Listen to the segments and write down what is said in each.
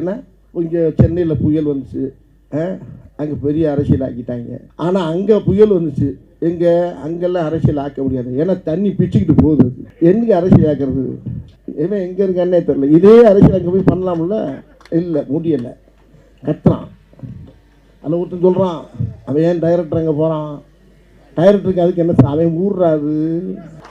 ஏன்னா இங்கே சென்னையில் புயல் வந்துச்சு. அங்கே பெரிய அரசியல் ஆக்கிட்டாங்க ஆனால் அங்கே புயல் வந்துச்சு. எங்கே? அங்கெல்லாம் அரசியல் ஆக்க முடியாது. ஏன்னா தண்ணி பிச்சுக்கிட்டு போகுது எங்கே அரசியல் ஆக்கிறது இவன் எங்கே இருக்கான்னே தெரில இதே அரசியல் அங்கே போய் பண்ணலாம்ல? இல்லை முடியலை. கத்துறான். அதில் ஒருத்தன் சொல்கிறான் அவன் ஏன் டைரக்டர் அங்கே போகிறான் டைரக்டருக்கு அதுக்கு என்ன சார்? அவன் ஊர்றாரு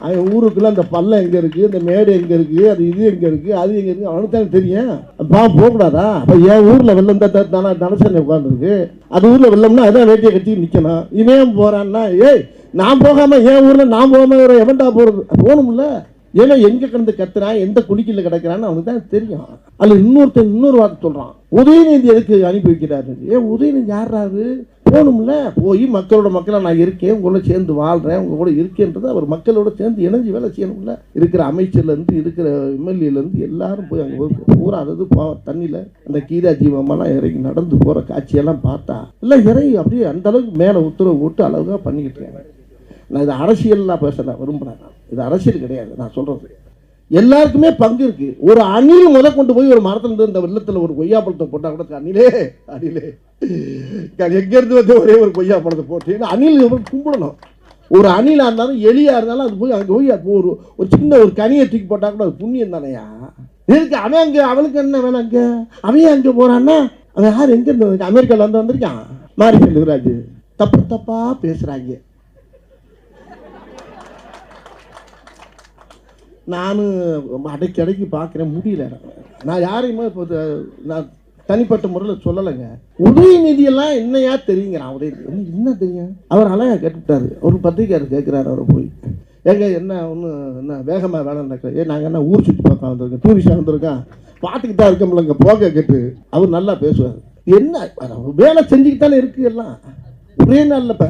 அவன் ஊருக்குள்ளே அந்த பள்ளம் எங்கே இருக்குது அந்த மேடு எங்கே இருக்குது அது இது எங்கே இருக்குது அது எங்கே இருக்குது அவனுக்கு தானே தெரியும். பா போகக்கூடாதா? அப்போ என் ஊரில் வெள்ளம் தான் தானே தனசனை உட்காந்துருக்கு அது ஊரில் வெள்ளம்னா அதான் வேட்டியை கட்டி நிற்கணும் இவன் போகிறான்னா ஏய் நான் போகாமல் என் ஊரில் நான் போகாமல் வேறு எவன்டா போகிறது போகணும்ல. ஏன்னா எங்கே கிடந்து கத்துறான் எந்த குடிக்கல கிடக்கிறான்னு அவனுக்கு தான் தெரியும். அதில் இன்னொருத்தன் இன்னொரு வார்த்தை சொல்கிறான் உதயநிதி எதுக்கு அனுப்பி வைக்கிறாரு? ஏன் உதயநிதி யாராரு போகணும்ல? போய் மக்களோட மக்களாக நான் இருக்கேன் உங்களோட சேர்ந்து வாழ்கிறேன் உங்க கூட இருக்கேன்றது அவர் மக்களோட சேர்ந்து இணைஞ்சு வேலை செய்யணும்ல. இருக்கிற அமைச்சர்லேருந்து இருக்கிற எம்எல்ஏலேருந்து எல்லாரும் போய் அங்கே போய் பூரா அதாவது பா- தண்ணியில் அந்த கீதா ஜீவமெல்லாம் இறங்கி நடந்து போகிற காட்சியெல்லாம் பார்த்தா எல்லாம் இறங்கி அப்படியே அந்த அளவுக்கு மேலே உத்தரவு போட்டு அளவுக்காக பண்ணிக்கிட்டு இருக்காங்க. நான் இது அரசியல்லாம் பேசலை விரும்புகிறேன் நான். இது அரசியல் கிடையாது நான் சொல்கிறது எல்லாருக்குமே பங்கு இருக்கு. ஒரு அணில் முத கொண்டு போய் ஒரு மரத்துல இருந்து இந்த வெள்ளத்தில் ஒரு கொய்யா பழத்தை போட்டா கூட அணிலே அணிலே. எங்க இருந்து வந்து ஒரே ஒரு கொய்யா பழத்தை போட்டு அணில் கும்பிடணும். ஒரு அணிலா இருந்தாலும் எலியா இருந்தாலும் அது போய் அங்கே போய் அப்போ ஒரு ஒரு சின்ன ஒரு கனியை தூக்கி போட்டா கூட அது புண்ணியம் தானையா? இருக்கு அவன் அங்கே அவனுக்கு என்ன வேணும் அங்கே? அவன் ஏன் அங்கே போறான்னா அவன் யார் எங்க இருந்து அமெரிக்கால வந்து வந்திருக்கான்? மாரி செல்வராஜ் தப்பு தப்பா பேசுறாங்க. நானும் அடைக்கி அடைக்கி பார்க்குறேன் முடியல. நான் யாரையுமே இப்போ நான் தனிப்பட்ட முறையில் சொல்லலைங்க. உதயநிதியெல்லாம் என்னையா தெரியுங்கிறான் உதயநிதி என்ன தெரியும்? அவர் அழகாக கேட்டுவிட்டாரு. ஒரு பத்திரிக்கையார் கேட்குறாரு அவரை போய். ஏங்க என்ன ஒன்று என்ன வேகமாக வேலை நடக்குது ஏ நாங்கள் என்ன ஊர் சுற்றி பார்க்க வந்திருக்கோம்? டூரிஸ்டாக வந்திருக்கோம் பார்த்துக்கிட்டு தான் இருக்கோம்லங்க போக கேட்டு. அவர் நல்லா பேசுவார். என்ன அவர் வேலை செஞ்சுக்கிட்டாலே இருக்கு எல்லாம். ஒரே நாளில் இப்போ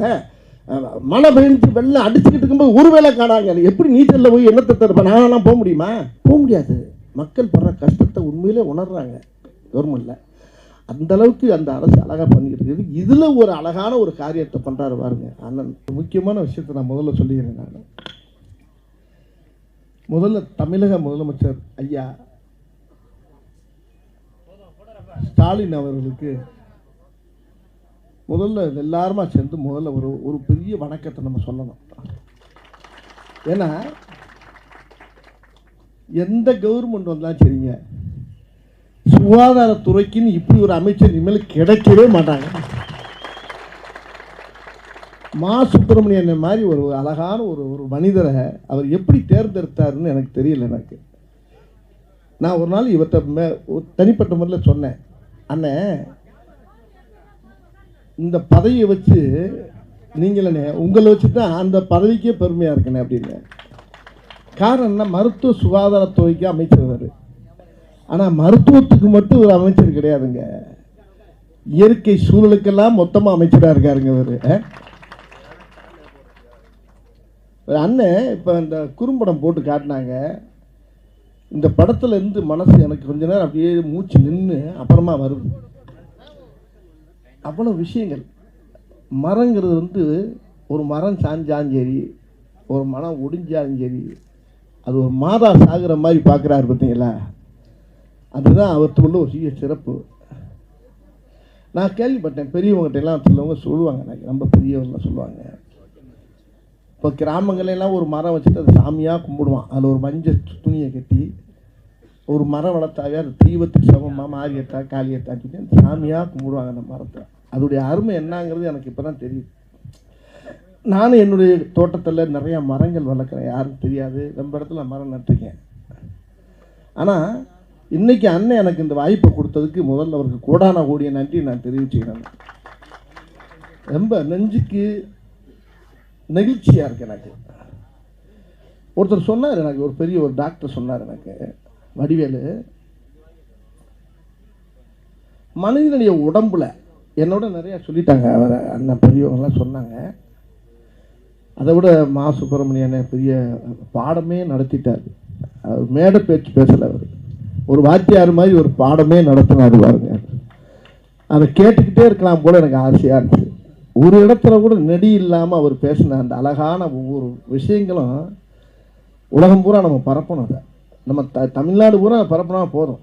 மழை பெஞ்சு வெள்ளம் அடிச்சுக்கிட்டு இருக்கும்போது ஒரு வேலை காணாங்க. எப்படி நீச்சலில் போய் என்னத்தை தருப்பேன் நானெல்லாம் போக முடியுமா? போக முடியாது. மக்கள் படுற கஷ்டத்தை உண்மையிலே உணர்றாங்க. கவர்மெண்ட்டில் அந்த அளவுக்கு அந்த அரசு அழகாக பண்ணிக்கிட்டு இருக்குது. இதில் ஒரு அழகான ஒரு காரியத்தை பண்ணுறாரு பாருங்க அண்ணன். முக்கியமான விஷயத்தை நான் முதல்ல சொல்லிக்கிறேன் நான். முதல்ல தமிழக முதலமைச்சர் ஐயா ஸ்டாலின் அவர்களுக்கு முதல்ல எல்லாருமா சேர்ந்து முதல்ல ஒரு ஒரு பெரிய வணக்கத்தை நம்ம சொல்லணும். ஏன்னா எந்த கவர்மெண்ட் வந்தாலும் சரிங்க சுகாதாரத்துறைக்குன்னு இப்படி ஒரு அமைச்சர் இனிமேல் கிடைக்கவே மாட்டாங்க. மா சுப்பிரமணியன் மாதிரி ஒரு அழகான ஒரு ஒரு மனிதரை அவர் எப்படி தேர்ந்தெடுத்தாருன்னு எனக்கு தெரியல எனக்கு. நான் ஒரு நாள் இவர்கிட்ட மே ஒரு தனிப்பட்ட முறையில் சொன்னேன். அண்ணன் இந்த பதவியை வச்சு நீங்களே உங்களை வச்சு தான் அந்த பதவிக்கே பெருமையாக இருக்கனே அப்படின்னு. காரணம் என்ன? மருத்துவ சுகாதாரத்துறைக்கு அமைச்சர் அவர் ஆனால் மருத்துவத்துக்கு மட்டும் ஒரு அமைச்சர் கிடையாதுங்க. இயற்கை சூழலுக்கெல்லாம் மொத்தமாக அமைச்சராக இருக்காருங்க அவர் அண்ணன் இப்போ இந்த குறும்படம் போட்டு காட்டினாங்க. இந்த படத்துலேருந்து மனசு எனக்கு கொஞ்ச நேரம் அப்படியே மூச்சு நின்று அப்புறமா வருது. அவ்வளோ விஷயங்கள். மரங்கிறது வந்து ஒரு மரம் சாஞ்சாலும் சரி ஒரு மனம் ஒடிஞ்சாலும் சரி அது ஒரு மாதா சாகுற மாதிரி பார்க்குறாரு பார்த்தீங்களா? அதுதான் அவர்கிட்ட ஒரு சிறிய சிறப்பு. நான் கேள்விப்பட்டேன் பெரியவங்ககிட்ட சிலவங்க சொல்லுவாங்க எனக்கு ரொம்ப பெரியவங்களாம் சொல்லுவாங்க. இப்போ கிராமங்களெல்லாம் ஒரு மரம் வச்சுட்டு அது சாமியாக கும்பிடுவான். அதில் ஒரு மஞ்சள் துணியை கட்டி ஒரு மரம் வளர்த்தாவே அது தெய்வத்துக்கு சமமாக மாரியத்தா காளியத்தா சொல்லி அந்த சாமியாக கும்பிடுவாங்க அந்த மரத்தை. அதோடைய அருமை என்னங்கிறது எனக்கு இப்போ தான் தெரியுது. நானும் என்னுடைய தோட்டத்தில் நிறையா மரங்கள் வளர்க்குறேன். யாருக்கும் தெரியாது. ரொம்ப இடத்துல மரம் நட்டிருக்கேன். ஆனால் இன்றைக்கி அண்ணன் எனக்கு இந்த வாய்ப்பை கொடுத்ததுக்கு முதல்ல அவருக்கு கோடான கோடிய நன்றி நான் தெரிவிச்சுக்கிறேன். ரொம்ப நெஞ்சுக்கு நெகிழ்ச்சியாக இருக்குது எனக்கு. ஒருத்தர் சொன்னார் எனக்கு ஒரு பெரிய ஒரு டாக்டர் சொன்னார் எனக்கு வடிவேலு. மனிதனுடைய உடம்புல என்னோட நிறையா சொல்லிட்டாங்க. அவர் அண்ணன் பெரியவங்களாம் சொன்னாங்க. அதை விட மா சுப்பிரமணியன் பெரிய பாடமே நடத்திட்டார். அவர் மேடை பேச்சு பேசலை அவர். ஒரு வாத்தியார் மாதிரி ஒரு பாடமே நடத்தினார் பாருங்க. அதை கேட்டுக்கிட்டே இருக்கலாம் போல எனக்கு ஆசையாக இருந்துச்சு. ஒரு இடத்துல கூட நெடி இல்லாமல் அவர் பேசின அந்த அழகான ஒவ்வொரு விஷயங்களும் உலகம் பூரா நம்ம பரப்பணும் அதை. நம்ம த தமிழ்நாடு பூரா பரப்புனா போதும்.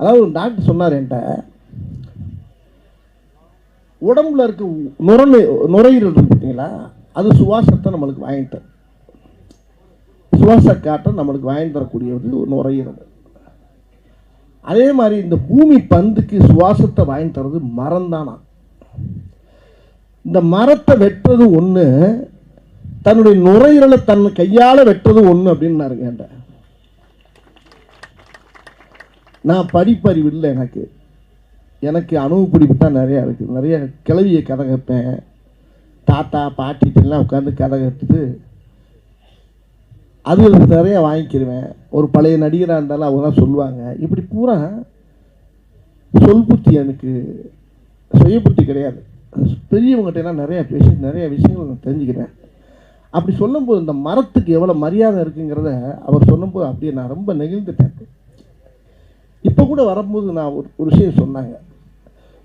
அதாவது ஒரு டாக்டர் சொன்னார் என்கிட்ட உடம்புல இருக்க நுரணு நுரையீரல் இருக்கு பார்த்தீங்களா? அது சுவாசத்தை நம்மளுக்கு வாங்கிட்டு சுவாச காற்றை நம்மளுக்கு வாங்கி தரக்கூடியது ஒரு நுரையீரல். அதே மாதிரி இந்த பூமி பந்துக்கு சுவாசத்தை வாங்கி தர்றது மரம் தானா? இந்த மரத்தை வெட்டுறது ஒன்று தன்னுடைய நுரையீரலை தன் கையால் வெட்டுறது ஒன்று அப்படின்னாருங்க என்கிட்ட. நான் படிப்பறிவு இல்லை எனக்கு. எனக்கு அனுபவப்பிடிப்பு தான் நிறையா இருக்குது நிறைய கிளவியை கதை கேட்பேன் தாத்தா பாட்டிட்டெல்லாம் உட்காந்து கதை கேட்டுட்டு அது நிறைய வாங்கிக்கிடுவேன் ஒரு பழைய நடிகராக இருந்தாலும் அவங்க தான் சொல்லுவாங்க. இப்படி பூரா சொல் புத்தி எனக்கு சுய புத்தி கிடையாது. பெரியவங்ககிட்டலாம் நிறையா பேசி நிறைய விஷயங்கள் நான் தெரிஞ்சுக்கிறேன். அப்படி சொல்லும்போது இந்த மரத்துக்கு எவ்வளோ மரியாதை இருக்குங்கிறத அவர் சொல்லும்போது அப்படியே நான் ரொம்ப நெகிழ்ந்துட்டேன். இப்போ கூட வரும்போது நான் ஒரு ஒரு விஷயம் சொன்னாங்க.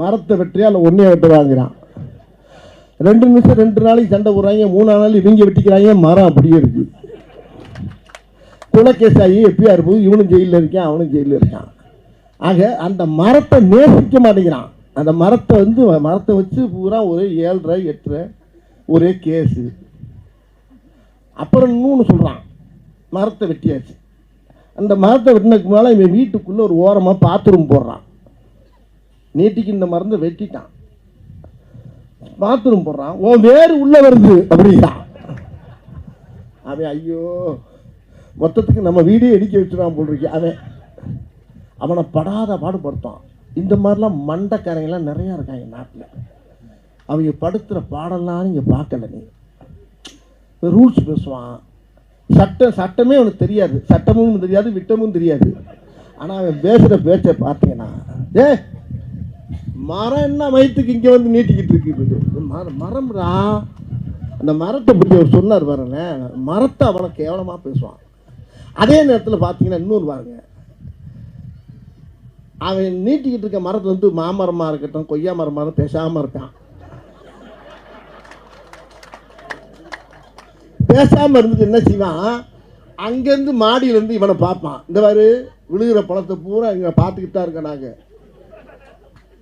மரத்தை வெட்டியா அதில் ஒன்றே வெட்ட வாங்குறான். ரெண்டு நிமிஷம் ரெண்டு நாளைக்கு சண்டை போடுறாங்க மூணா நாள் இவங்க வெட்டிக்கிறாங்க மரம் அப்படியே இருக்கு. குலக்கேஸ் ஆகி எப்பயா இருப்பது இவனும் ஜெயிலில் இருக்கான் அவனும் ஜெயிலில் இருக்கான். ஆக அந்த மரத்தை நேசிக்க மாட்டேங்கிறான். அந்த மரத்தை வந்து மரத்தை வச்சு பூரா ஒரே ஏழரை எட்டரை ஒரே கேஸு அப்புறம் இன்னொன்று சொல்கிறான் மரத்தை வெட்டியாச்சு. அந்த மரத்தை வெட்டினதுக்கு முன்னால் இவன் வீட்டுக்குள்ளே ஒரு ஓரமாக பாத்ரூம் போடுறான். நீட்டிக்கு இந்த மருந்தை வெட்டிட்டான். பாத்ரூம் போடுறான். ஓ வேறு உள்ள வருது அப்படிங்கிறான் அவன் ஐயோ மொத்தத்துக்கு நம்ம வீடே இடிக்க வச்சுடான் போல் அவன் அவனை படாத பாடுபடுத்தான். இந்த மாதிரிலாம் மண்டக்காரங்கெல்லாம் நிறையா இருக்காங்க நாட்டில். அவங்க படுத்துகிற பாடலாம் நீங்கள் பார்க்கல நீ. ரூல்ஸ் பேசுவான். சட்டம் சட்டமே அவனுக்கு தெரியாது. சட்டமும் தெரியாது விட்டமும் தெரியாது. ஆனால் அவன் பேசுகிற பேச்சை பார்த்தீங்கன்னா ஏ மரம் என்ன வயிற்றுக்கு இங்கே வந்து நீட்டிக்கிட்டு இருக்குது மரம் மரம்ரா அந்த மரத்தை பற்றி அவர் சொன்னார் பாருங்களேன் மரத்தை அவனை கேவலமாக பேசுவான். அதே நேரத்தில் பார்த்தீங்கன்னா இன்னொரு பாருங்க. அவன் நீட்டிக்கிட்டு இருக்க மரத்தில் வந்து மாமரமாக இருக்கட்டும் கொய்யா மரமாக இருக்கட்டும் பேசாமல் இருக்கான். பேசாமல் இருந்துட்டு என்ன செய்வான்? அங்கேருந்து மாடியிலேருந்து இவனை பார்ப்பான். இந்த மாதிரி விழுகிற பழத்தை பூரா இங்கே பார்த்துக்கிட்டு தான் இருக்கேன் நாங்கள்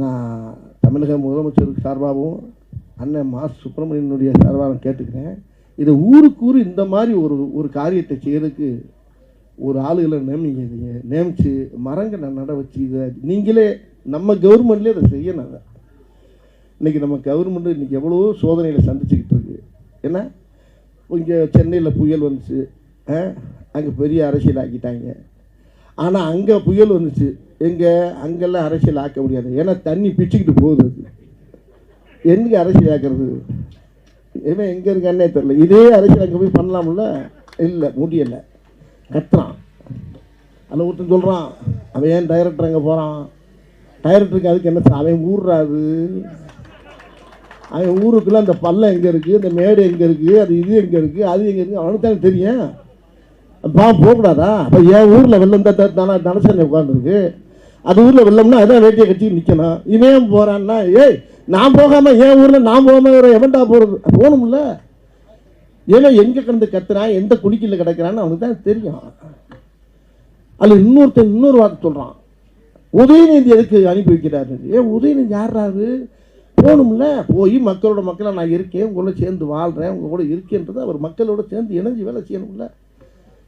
நான் தமிழக முதலமைச்சருக்கு சார்பாகவும் அண்ணன் மா. சுப்பிரமணியனுடைய சார்பாகவும் கேட்டுக்கிறேன். இதை ஊருக்கு ஊர் இந்த மாதிரி ஒரு ஒரு காரியத்தை செய்யறதுக்கு ஒரு ஆளுகளை நியமிங்க நியமிச்சு மரங்களை நட வச்சு இதை நீங்களே நம்ம கவர்மெண்ட்லேயே அதை செய்யணும் அதை. இன்றைக்கி நம்ம கவர்மெண்ட்டு இன்றைக்கி எவ்வளோ சோதனையில் சந்திச்சுக்கிட்டு இருக்கு. ஏன்னா இங்கே சென்னையில் புயல் வந்துச்சு. அங்கே பெரிய அரசியல் ஆக்கிட்டாங்க ஆனால் அங்கே புயல் வந்துச்சு. எங்கே அங்கெல்லாம் அரசியல் ஆக்க முடியாது. ஏன்னா தண்ணி பிச்சுக்கிட்டு போகுது. அது எங்கே அரசியல் ஆக்கிறது? இவன் எங்கே இருக்கானே தெரில இதே அரசியல் அங்கே போய் பண்ணலாம்ல? இல்லை முடியலை. கத்துறான். அதில் ஒருத்தன் சொல்கிறான் அவன் ஏன் டைரக்டர் அங்கே போகிறான் டைரக்டருக்கு அதுக்கு என்ன சார்? அவன் ஊர்றாது அவன் ஊருக்குள்ளே அந்த பள்ளம் எங்கே இருக்குது அந்த மேடு எங்கே இருக்குது அது இது எங்கே இருக்குது அது எங்கே இருக்குது அவனுக்கு தானே தெரியும். பா போகக்கூடாதா? அப்போ என் ஊரில் வெள்ளம் தான் தானே தனசனை உட்காந்துருக்கு அது ஊரில் வெள்ளம்னா அதான் வேட்டியை கட்டி நிற்கணும் இவன் போகிறான்னா ஏய் நான் போகாமல் என் ஊரில் நான் போகாமல் ஒரு எவன்டா போகிறது போகணும்ல. ஏன்னா எங்கே கிடந்து கத்துறான் எந்த குடிக்கல கிடக்கிறான்னு அவனுக்கு தான் தெரியும். அதில் இன்னொருத்தன் இன்னொரு வார்த்தை சொல்கிறான் உதயநிதி எதுக்கு அனுப்பி வைக்கிறாரு? ஏன் உதயநிதி யாராரு போகணும்ல. போய் மக்களோட மக்களை நான் இருக்கேன் உங்களோட சேர்ந்து வாழ்கிறேன் உங்கள் கூட இருக்கேன்றது அவர் மக்களோட சேர்ந்து இணைஞ்சு வேலை செய்யணும்ல.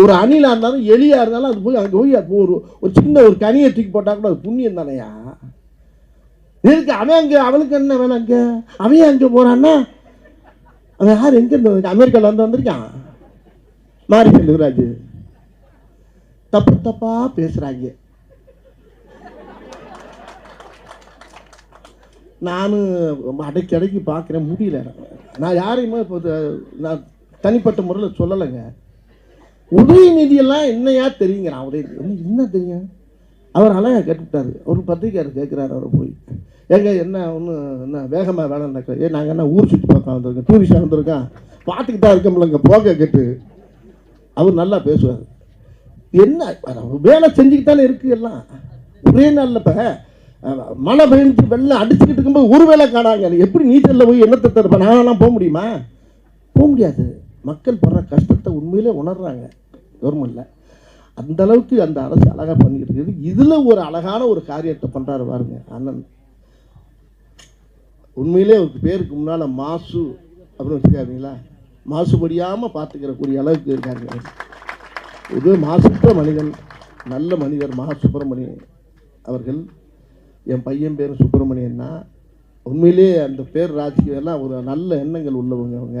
ஒரு அணிலாக இருந்தாலும் எலியாக இருந்தாலும் அது போய் அங்கே போய் அது ஒரு ஒரு சின்ன ஒரு கனியை தூக்கி போட்டால் கூட அது புண்ணியம் தானையா? இருக்கு அவன் அங்கே அவனுக்கு என்ன வேணும் அங்கே? அவன் ஏன் போகிறான்னா அவன் யார்? எங்கே இருந்து அமெரிக்காவில் வந்து வந்திருக்கான். மாறி செல்வராஜ் தப்பு தப்பாக பேசுகிறாங்க நானும் அடைக்கி அடைக்கி பார்க்குறேன். முடியல. நான் யாரையுமே இப்போ நான் தனிப்பட்ட முறையில் சொல்லலைங்க. உதயநிதியெல்லாம் என்னையா தெரியுங்கிறான் உதயநிதி என்ன என்ன தெரியும் அவர் அழகாக கேட்டுவிட்டாரு ஒரு பத்திரிக்கையார் கேட்குறாரு அவர் போய். ஏங்க என்ன ஒன்று என்ன வேகமாக வேலை நடக்குது ஏ நாங்கள் என்ன ஊர் சுற்றி பார்க்க வந்திருக்கோம். டூரிஸ்டாக வந்திருக்கோம் பார்த்துக்கிட்டு தான் இருக்கோம்லங்க போக கேட்டு. அவர் நல்லா பேசுவார். என்ன வேலை செஞ்சுக்கிட்டு தானே இருக்கு எல்லாம். ஒரே நாளில் இப்போ மழை பெஞ்சு வெள்ளம் அடிச்சுக்கிட்டு இருக்கும்போது ஒரு வேலை காணாங்க. எப்படி நீச்சலில் போய் என்னத்தை தருப்பேன் நான்லாம் போக முடியுமா? போக முடியாது. மக்கள் படுற கஷ்டத்தை உண்மையிலே உணர்றாங்க. கவர்மெண்ட்டில் அந்த அளவுக்கு அந்த அரசு அழகாக பண்ணிக்கிட்டு இருக்குது. இதில் ஒரு அழகான ஒரு காரியத்தை பண்ணுறாரு பாருங்க அண்ணன். உண்மையிலே அவருக்கு பேருக்கு முன்னால் மாசு அப்படின்னு வச்சுக்காதீங்களா மாசுபடியாமல் பார்த்துக்கிறக்கூடிய அளவுக்கு இருக்காருங்க இது மாசுற்ற மனிதன் நல்ல மனிதர் மகா சுப்பிரமணியன் அவர்கள். என் பையன் பேர் சுப்பிரமணியன்னா உண்மையிலே அந்த பேர் ராஜ்கியெல்லாம் ஒரு நல்ல எண்ணங்கள் உள்ளவங்க அவங்க.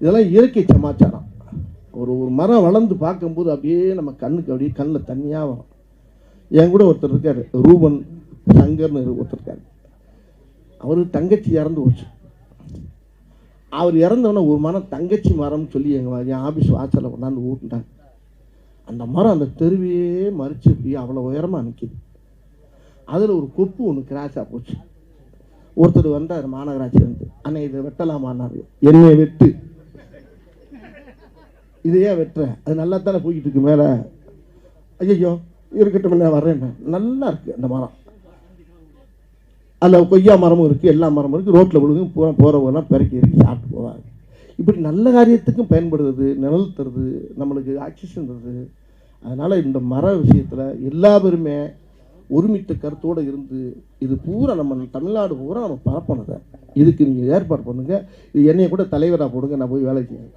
இதெல்லாம் இயற்கை சமாச்சாரம். ஒரு ஒரு மரம் வளர்ந்து பார்க்கும்போது அப்படியே நம்ம கண்ணுக்கு அப்படியே கண்ணில் தண்ணியாக வரும். என் கூட ஒருத்தர் இருக்கார் ரூபன் சங்கர்னு ஒருத்தர் இருக்கார். அவர் தங்கச்சி இறந்து போச்சு. அவர் இறந்தவொடனே ஒரு மரம் தங்கச்சி மரம்னு சொல்லி எங்கள் என் ஆஃபீஸ் வாசலில் கொண்டாந்து ஊட்டிட்டாங்க. அந்த மரம் அந்த தெருவையே மறிச்சு அப்படியே அவ்வளோ உயரமாக நிற்கிது அதில் ஒரு கொப்பு ஒன்று கிராஸாக போச்சு. ஒருத்தர் வந்தார் மாநகராட்சி வந்து அண்ணன் இதை வெட்டலாமான்னாரு. என்னை வெட்டு. இதையே வெட்டுற அது நல்லா தானே போய்கிட்டு இருக்கு மேலே. ஐயோ இருக்கட்டும் நான் வர்றேன் நல்லா இருக்குது அந்த மரம். அதில் கொய்யா மரமும் இருக்குது எல்லா மரமும் இருக்குது ரோட்டில் விழுகும் போகிற போகிறவங்கலாம் பிறக்கி இறக்கி சாப்பிட்டு போவாங்க. இப்படி நல்ல காரியத்துக்கும் பயன்படுது நிழல் தருது நம்மளுக்கு ஆக்சிஜன் தருது. அதனால் இந்த மர விஷயத்தில் எல்லா பேருமே ஒருமித்த கருத்தோடு இருந்து இது பூரா நம்ம தமிழ்நாடு பூரா நம்ம பரப்பணும் இதுக்கு நீங்கள் ஏற்பாடு பண்ணுங்கள் இது என்னையை கூட தலைவராக போடுங்க நான் போய் வேலை செய்யணும்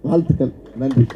வாழ்த்துக்கள். நன்றி.